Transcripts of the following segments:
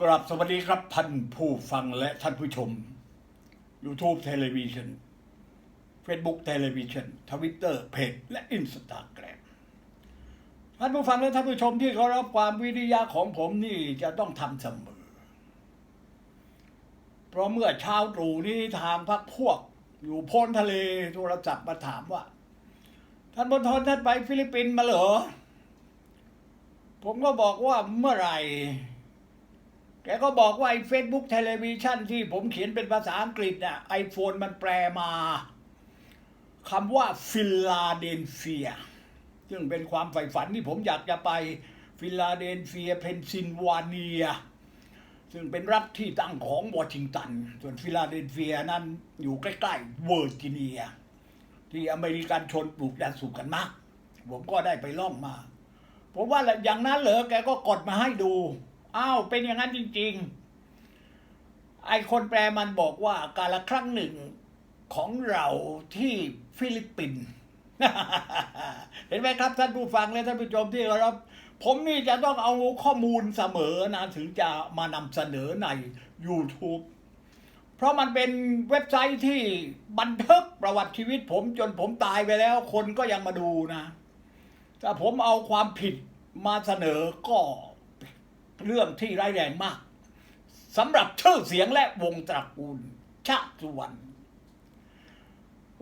กราบสวัสดีครับท่านผู้ฟังและท่านผู้ชม YouTube เทเลวิชัน Facebook เทเลวิชันทวิตเตอร์เพจและอินสตาแกรมท่านผู้ฟังและท่านผู้ชมที่เคารพความวิริยะของผมนี่จะต้องทำเสมอ เพราะเมื่อเช้าตรู่นี้ทางพักพวก อยู่พ้นทะเลโทรศัพท์มาถามว่า ท่านบนทนท่านไปฟิลิปปินส์มาเหรอ ผมก็บอกว่าเมื่อไหร่ แกก็บอกว่าไอ้เฟซบุ๊กเทเลวิชันที่ผมเขียนเป็นภาษาอังกฤษน่ะไอโฟนมันแปลมาคำว่าฟิลาเดลเฟีย ซึ่งเป็นความใฝ่ฝันที่ผมอยากจะไปฟิลาเดลเฟียเพนซิลวาเนีย ซึ่งเป็นรัฐที่ตั้งของวอชิงตัน ส่วนฟิลาเดลเฟียนั้นอยู่ใกล้ๆเวอร์จิเนีย ที่อเมริกันชนปลูกยาสูบกันมาก ผมก็ได้ไปล่องมา ผมว่าอย่างนั้นเหรอแกก็กดมาให้ดู อ้าวเป็นอย่างนั้นจริง ๆ ไอคนแปลมันบอกว่าการละครั้งหนึ่งของเราที่ฟิลิปปินส์เห็นไหมครับท่านผู้ฟังและท่านผู้ชมที่เคารพผมนี่จะต้องเอาข้อมูลเสมอนะถึงจะมานำเสนอใน YouTube เพราะมันเป็นเว็บไซต์ที่บันทึกประวัติชีวิตผมจนผมตายไปแล้วคนก็ยังมาดูนะ ถ้าผมเอาความผิดมาเสนอก็ เรื่องที่ร้ายแรงมากสำหรับชื่อเสียงและวงตระกูลชาติสุวรรณ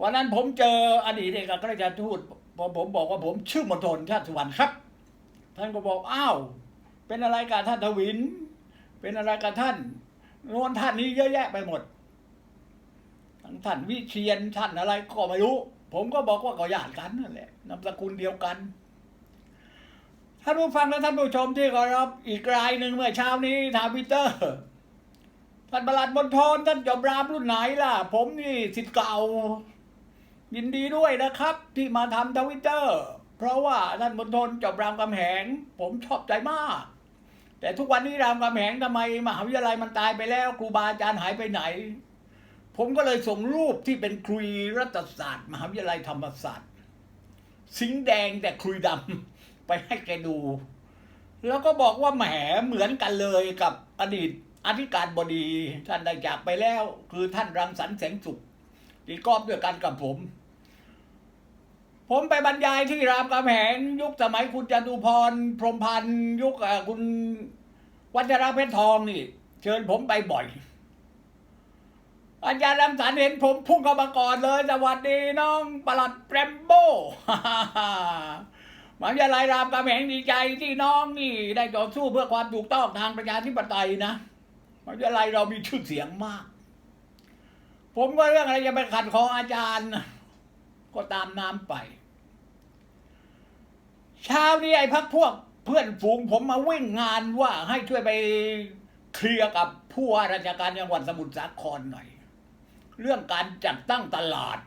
วันนั้นผมเจออดีตเอกอัครราชทูตพอผมบอกว่าผมชื่อมณฑลชาติสุวรรณครับ ท่านก็บอกอ้าวเป็นอะไรกับท่านทวิน เป็นอะไรกับท่านน้นท่านนี้เยอะแยะไปหมดทั้งท่านวิเชียนท่านอะไรก็ไม่รู้ ผมก็บอกว่าก็ญาติกันนั่นแหละนามสกุลเดียวกัน ท่านผู้ฟังและท่านผู้ชมที่เคารพอีกรายหนึ่งเมื่อเช้านี้ทางพิเตอร์ท่านประหลัดบนทนท่านจบรามรุ่นไหนล่ะ ผมนี่สิทธิ์เก่า ยินดีด้วยนะครับ ที่มาทำทวิตเตอร์ เพราะว่าท่านบนทนจบรามคำแหง ผมชอบใจมาก แต่ทุกวันนี้รามคำแหงทำไมมหาวิทยาลัยมันตายไปแล้วครูบาอาจารย์หายไปไหน ผมก็เลยส่งรูปที่เป็นครุยรัฐศาสตร์ มหาวิทยาลัยธรรมศาสตร์ สิงแดงแต่ครุยดำ ไปให้แกดู แล้วก็บอกว่าแหมเหมือนกันเลยกับอดีตอธิการบดี ท่านได้จากไปแล้ว คือท่านรังสรรค์แสงสุขตีกอบด้วยกันกับผม ผมไปบรรยายที่รามคำแหงยุคสมัยคุณจตุพร พรมพันธ์ยุคคุณวัชระเพชรทองนี่ เชิญผมไปบ่อยอาจารย์รังสรรค์เห็นผมพุ่งเข้ามาก่อนเลย สวัสดีน้องประหลัดแปรมโบ มหาวิทยาลัยรามคำแหงดีใจที่น้องนี่ ได้ต่อสู้เพื่อความถูกต้องทางประชาธิปไตยนะมหาวิทยาลัยเรามีชื่อเสียงมาก ผมก็เรื่องอะไรจะไปขัดของอาจารย์ ก็ตามน้ำไป เช้านี้ไอ้พักพวกเพื่อนฝูงผมมาวิ่งงานว่าให้ช่วยไปเคลียร์กับผู้ว่าราชการจังหวัดสมุทรสาครหน่อย เรื่องการจัดตั้งตลาด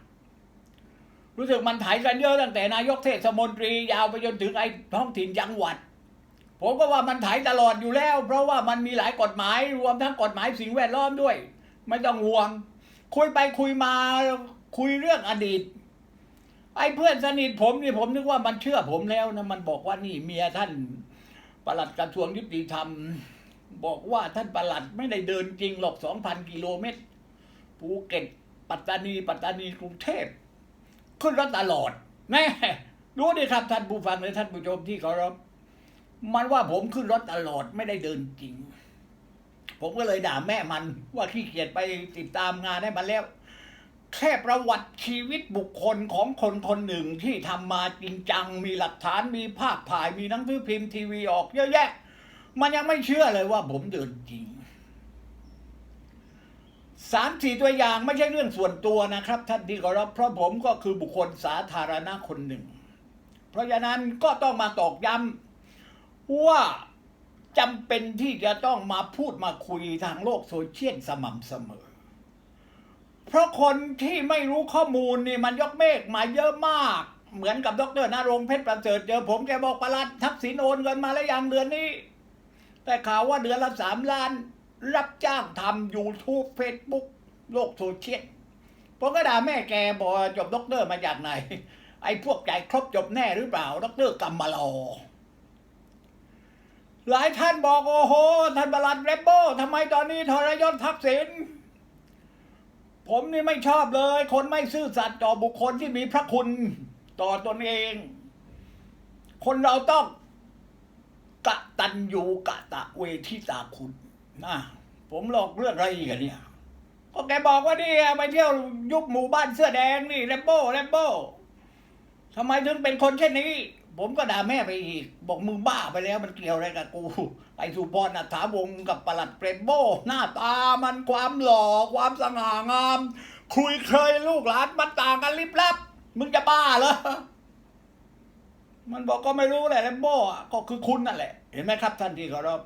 รู้สึกมันถ่ายกันเยอะตั้งแต่นายกเทศมนตรียาวไปจนถึงไอ้ท้องถิ่นจังหวัด ผมก็ว่ามันถ่ายตลอดอยู่แล้ว เพราะว่ามันมีหลายกฎหมายรวมทั้งกฎหมายสิ่งแวดล้อมด้วย ไม่ต้องห่วง คุยไปคุยมาคุยเรื่องอดีต ไอ้เพื่อนสนิทผมนี่ผมนึกว่ามันเชื่อผมแล้วนะมันบอกว่านี่เมียท่านประหลัดกระทรวงยุติธรรม บอกว่าท่านประหลัดไม่ได้เดินจริงหรอกสองพันกิโลเมตรภูเก็ตปัตตานี ปัตตานีกรุงเทพ ขึ้นรถตลอดแน่รู้ดิครับท่านผู้ฟังและท่านผู้ชมที่เคารพมันว่าผมขึ้นรถตลอดไม่ได้เดินจริง ผมก็เลยด่าแม่มันว่าขี้เกียจไปติดตามงานให้มันแล้ว แค่ประวัติชีวิตบุคคลของคนคนหนึ่งที่ทำมาจริงจัง มีหลักฐานมีภาพถ่ายมีหนังสือพิมพ์ทีวีออกเยอะแยะ มันยังไม่เชื่อเลยว่าผมเดินจริง สามสี่ตัวอย่างไม่ใช่เรื่องส่วนตัวนะครับ ท่านที่เคารพเพราะผมก็คือบุคคลสาธารณะคนหนึ่ง เพราะฉะนั้นก็ต้องมาตอกย้ำว่าจำเป็นที่จะต้องมาพูดมาคุยทางโลกโซเชียลสม่ำเสมอ เพราะคนที่ไม่รู้ข้อมูลนี่มันยกเมฆมาเยอะมาก เหมือนกับดรนรงเพชรประเสริฐเจอผมแกบอกประหลัดทักษิณโอนเงินมาแล้วยังเดือนนี้ แต่ข่าวว่าเดือนละสามล้าน รับจ้างทำยูทูบเฟซบุ๊กโลกโซเชียลผมก็ด่าแม่แกบอกจบด็อกเตอร์มาจากไหน ไอ้พวกใจครบจบแน่หรือเปล่าด็อกเตอร์กำมาลอหลายท่านบอกโอ้โหท่านประหลัดเรมโบ้ทำไมตอนนี้ทรยศทักษิณผมนี่ไม่ชอบเลย คนไม่ซื่อสัตย์ต่อบุคคลที่มีพระคุณต่อตนเอง คนเราต้องกะตันยูกะตะเวทิตาคุณ นะผมหลอกเรื่องอะไรอีกันเนี่ย ก็แกบอกว่านี่ไปเที่ยวยุบหมู่บ้านเสื้อแดงนี่แรมโบ้แรมโบ้ทำไมถึงเป็นคนเช่นนี้ ผมก็ด่าแม่ไปอีก บอกมึงบ้าไปแล้วมันเกี่ยวอะไรกับกูไอ้สุพรอัฐาวงศ์กับประหลัดเปรมโบ้หน้าตามันความหล่อความสง่างาม คุยเคยลูกหลานมันต่างกันลิบลับ มึงจะบ้าเหรอมันบอกก็ไม่รู้แหละแรมโบ้ก็คือคุณนั่นแหละ เห็นไหมครับท่านที่เคารพ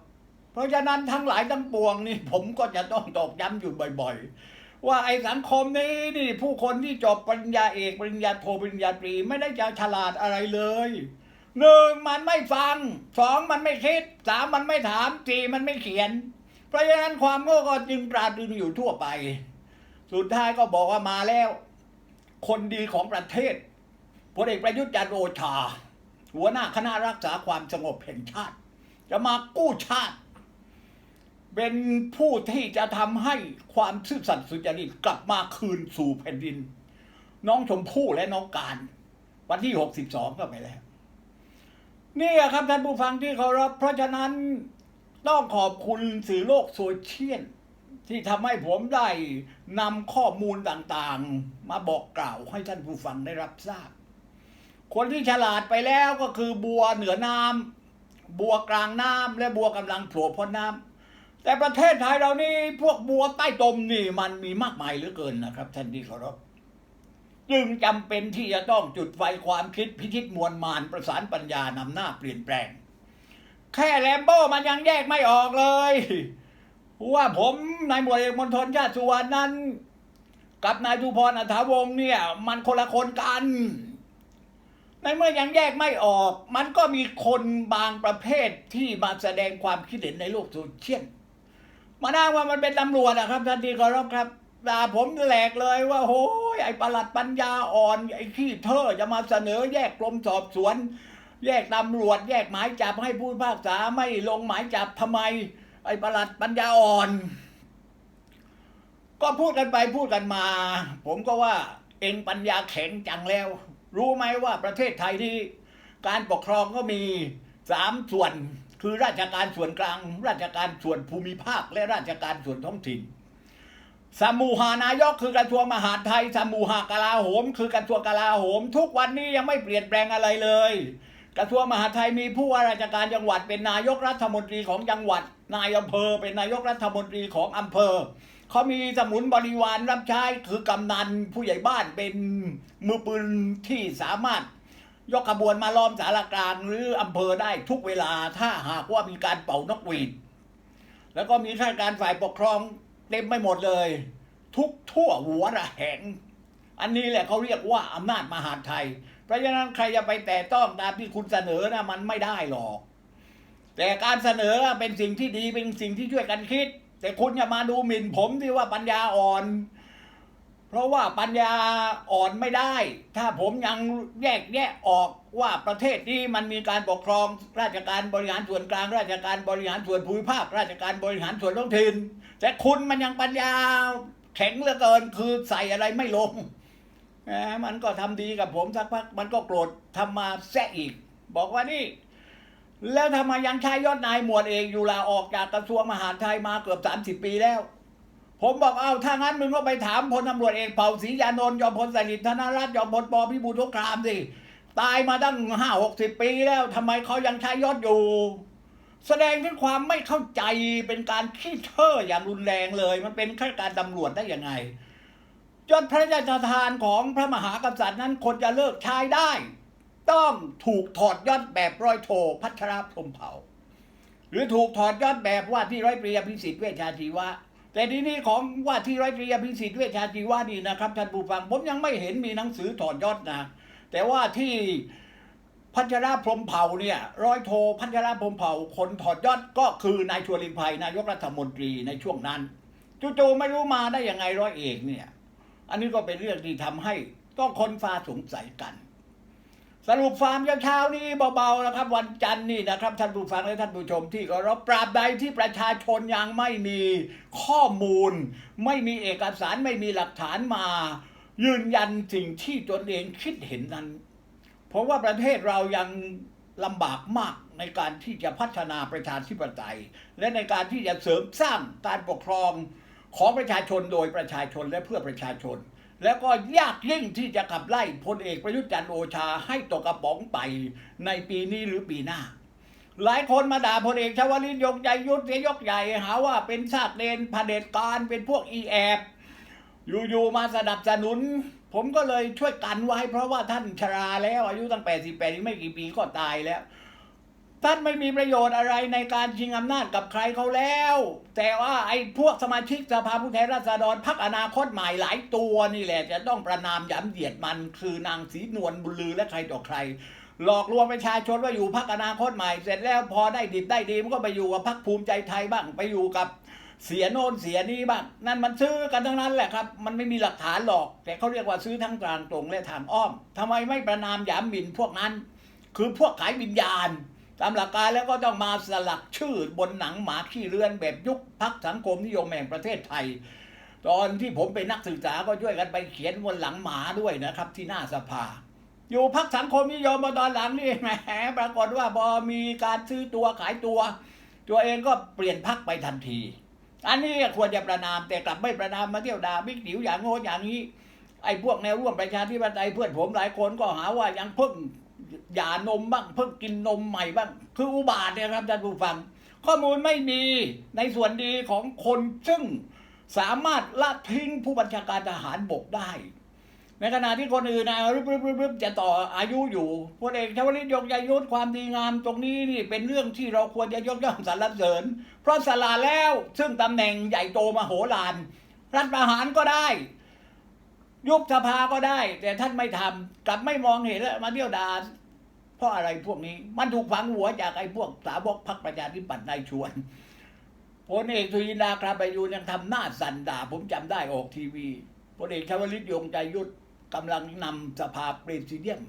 เพราะฉะนั้นทั้งหลายทั้งปวงนี่ผมก็จะต้องตอกย้ำอยู่บ่อยๆ ว่าไอ้สังคมนี้นี่ผู้คนที่จบปริญญาเอกปริญญาโทปริญญาตรีไม่ได้จะฉลาดอะไรเลยหนึ่งมันไม่ฟังสองมันไม่คิดสามมันไม่ถามสี่มันไม่เขียน เพราะฉะนั้นความโง่ก็จึงปราดึงอยู่ทั่วไป สุดท้ายก็บอกว่ามาแล้ว คนดีของประเทศพลเอกประยุทธ์จันทร์โอชา หัวหน้าคณะรักษาความสงบแห่งชาติ จะมากู้ชาติ เป็นผู้ที่จะทำให้ความซื่อสัตย์สุจริตกลับมาคืนสู่แผ่นดิน น้องชมพู่และน้องการ วันที่62ก็ไปแล้วนี่ครับท่านผู้ฟังที่เคารพเพราะฉะนั้นต้องขอบคุณสื่อโลกโซเชียลที่ทำให้ผมได้นำข้อมูลต่างๆ มาบอกกล่าวให้ท่านผู้ฟังได้รับทราบ คนที่ฉลาดไปแล้วก็คือบัวเหนือน้ำบัวกลางน้ำและบัวกำลังโผล่พ้นน้ำ แต่ประเทศไทยเรานี่พวกบัวใต้ตมนี่มันมีมากมายเหลือเกินนะครับท่านที่เคารพจึงจำเป็นที่จะต้องจุดไฟความคิดพิชิตมวลมานประสานปัญญานำหน้าเปลี่ยนแปลง แค่แลมโบ้มันยังแยกไม่ออกเลย ว่าผมนายหมวดเอกมณฑลชาติสุวรรณนั้น กับนายทุพรอัฐาวงศ์เนี่ย มันคนละคนกัน ในเมื่อยังแยกไม่ออก มันก็มีคนบางประเภทที่มาแสดงความคิดเห็นในโลกโซเชียล มาอ้างว่ามันเป็นตำรวจนะครับท่านที่เคารพครับด่าผมแหลกเลยว่าโอ้ยไอ้ประหลัดปัญญาอ่อนไอ้ขี้เท่อจะมาเสนอแยกกรมสอบสวน แยกตำรวจ แยกหมายจับให้ผู้พิพากษาไม่ลงหมายจับทำไม ไอ้ประหลัดปัญญาอ่อน ก็พูดกันไปพูดกันมา ผมก็ว่าเองปัญญาแข็งจังแล้ว รู้ไหมว่าประเทศไทยนี่การปกครองก็มีสามส่วน คือราชการส่วนกลาง ราชการส่วนภูมิภาค และราชการส่วนท้องถิ่น สมูหานายกคือกระทรวงมหาดไทย สมูหากลาโหม คือกระทรวงกลาโหม ทุกวันนี้ยังไม่เปลี่ยนแปลงอะไรเลย กระทรวงมหาดไทยมีผู้ว่าราชการจังหวัดเป็นนายกรัฐมนตรีของจังหวัด นายอำเภอ เป็นนายกรัฐมนตรีของอำเภอเขามีสมุนบริวารรับใช้คือกำนันผู้ใหญ่บ้านเป็นมือปืนที่สามารถ ยกขบวนมาล้อมสารกางหรืออำเภอได้ทุกเวลาถ้าหากว่ามีการเป่านกหวีด แล้วก็มีข้าราชการฝ่ายปกครองเต็มไปหมดเลย ทุกทั่วหัวระแหง อันนี้แหละเขาเรียกว่าอำนาจมหาไทย เพราะฉะนั้นใครจะไปแตะต้องตามที่คุณเสนอนะมันไม่ได้หรอก แต่การเสนอเป็นสิ่งที่ดีเป็นสิ่งที่ช่วยกันคิด แต่คุณอย่ามาดูหมิ่นผมที่ว่าปัญญาอ่อน เพราะว่าปัญญาอ่อนไม่ได้ ถ้าผมยังแยกแยะออกว่าประเทศนี้มันมีการปกครองราชการบริหารส่วนกลาง ราชการบริหารส่วนภูมิภาค ราชการบริหารส่วนท้องถิ่นแต่คุณมันยังปัญญาแข็งเหลือเกินคือใส่อะไรไม่ลงแหมมันก็ทำดีกับผมสักพักมันก็โกรธทำมาแซะอีก บอกว่านี่ แล้วทำไมยังใช้ยอดนายหมวดเอกอยู่ลาออกจากกระทรวงมหาดไทยมาเกือบสามสิบปีแล้ว ผมบอกเอาถ้างั้นมึงก็ไปถามพลตำรวจเอกเผ่าศรียานนท์ยอมพลสฤษดิ์ธนรัตน์ยอมพลปอพิบูลสงครามสิตายมาตั้งห้าหกสิบปีแล้วทำไมเขายังใช้ยศอยู่ แสดงถึงความไม่เข้าใจเป็นการขี้เท่ออย่างรุนแรงเลย มันเป็นข้าราชการตำรวจได้ยังไงยศพระราชทานของพระมหากษัตริย์นั้นคนจะเลิกใช้ได้ ต้องถูกถอดยศแบบร้อยโทพัชรพรมเผ่าหรือถูกถอดยศแบบว่าที่ร้อยปรียพิสิทธิ์เวชชาชีวะ แต่ทีนี้ของว่าที่ร้อยตรีอภิสิทธิ์เวชชาชีวานี่นะครับท่านผู้ฟังผมยังไม่เห็นมีหนังสือถอดยศนะแต่ว่าที่พัชราพรมเผ่าเนี่ยร้อยโทพัชราพรมเผ่าคนถอดยศก็คือนายชวนลินภัยนายกรัฐมนตรีในช่วงนั้นจู่ๆไม่รู้มาได้ยังไงร้อยเอกเนี่ย อันนี้ก็เป็นเรื่องที่ทำให้ต้องคนฟ้าสงสัยกัน สรุปฟาร์มเช้านี้เบาๆนะครับ วันจันทร์นี่นะครับ ท่านผู้ฟังและท่านผู้ชมที่เคาปราบใดที่ประชาชนยังไม่มีข้อมูล ไม่มีเอกสารไม่มีหลักฐานมา ยืนยันสิ่งที่ตนเองคิดเห็นนั้น เพราะว่าประเทศเรายังลำบากมากในการที่จะพัฒนาประชาธิปไตย และในการที่จะเสริมสร้างการปกครองของประชาชนโดยประชาชนและเพื่อประชาชน แล้วก็ยากยิ่งที่จะขับไล่พลเอกประยุทธ์จันทร์โอชาให้ตกกระป๋องไปในปีนี้หรือปีหน้า หลายคนมาด่าพลเอกชวลิตยกใหญ่ยุทธเสียยกใหญ่หาว่าเป็นชาติเดนเผด็จการเป็นพวกอีแอบอยู่ๆมาสนับสนุน ผมก็เลยช่วยกันไว้ เพราะว่าท่านชราแล้วอายุตั้งแปดสิบแปดไม่กี่ปีก็ตายแล้ว ท่านไม่มีประโยชน์อะไรในการชิงอำนาจกับใครเขาแล้ว แต่ว่าไอ้พวกสมาชิกสภาผู้แทนราษฎรพักอนาคตใหม่หลายตัวนี่แหละ จะต้องประนามย้ำเหยียดมัน คือนางศรีนวลบุญลือและใครต่อใคร หลอกลวงประชาชนว่าอยู่พักอนาคตใหม่ เสร็จแล้วพอได้ดิบได้ดีมันก็ไปอยู่กับพักภูมิใจไทยบ้างไปอยู่กับเสียโน่นเสียนี้บ้างนั่นมันซื้อกันทั้งนั้นแหละครับ มันไม่มีหลักฐานหรอก แต่เขาเรียกว่าซื้อทั้งทางตรงและทางอ้อมทำไมไม่ประนามหยามหมิ่นพวกนั้น คือพวกขายวิญญาณ ตามหลักการแล้วก็ต้องมาสลักชื่อบนหนังหมาขี้เรือนแบบยุคพักสังคมนิยมแห่งประเทศไทย ตอนที่ผมเป็นนักศึกษาก็ช่วยกันไปเขียนบนหลังหมาด้วยนะครับ ที่หน้าสภา อยู่พักสังคมนิยมมาตอนหลังนี่แหมปรากฏว่าพอมีการซื้อตัวขายตัว ตัวเองก็เปลี่ยนพักไปทันที อันนี้ควรจะประนามแต่กลับไม่ประนามมาเที่ยวด่าบิ๊กติ๋วอย่างโง่อย่างนี้ไอ้พวกแนวร่วมประชาธิปไตยเพื่อนผมหลายคนก็หาว่ายังเพิ่ง หย่านมบ้างเพิ่งกินนมใหม่บ้าง คืออุบาทเนี่ยครับท่านผู้ฟัง ข้อมูลไม่มีในส่วนดีของคนซึ่งสามารถละทิ้งผู้บัญชาการทหารบกได้ ในขณะที่คนอื่นนะรึบรึบรึบรึบจะต่ออายุอยู่พลเอกชวลิตยกยยุทธความดีงามตรงนี้นี่เป็นเรื่องที่เราควรจะยกย่องสรรเสริญ เพราะสละแล้วซึ่งตำแหน่งใหญ่โตมโหฬารรัฐประหารก็ได้ ยุบสภาก็ได้ แต่ท่านไม่ทำกลับไม่มองเห็นแล้วมาเที่ยวดาเพราะอะไรพวกนี้ มันถูกฝังหัวจากไอ้พวกสาวกพรรคประชาธิปัตย์นายชวนพลเอกสุรินทราคราไปยูนยังทำหน้าสั่นด่า ผมจำได้ออกทีวีพลเอกชวลิตยงใจยุทธกำลังนำสภาเปรซิเดียม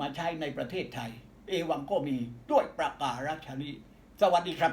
มาใช้ในประเทศไทย เอวังก็มีด้วยประกาศชนีสวัสดีครับ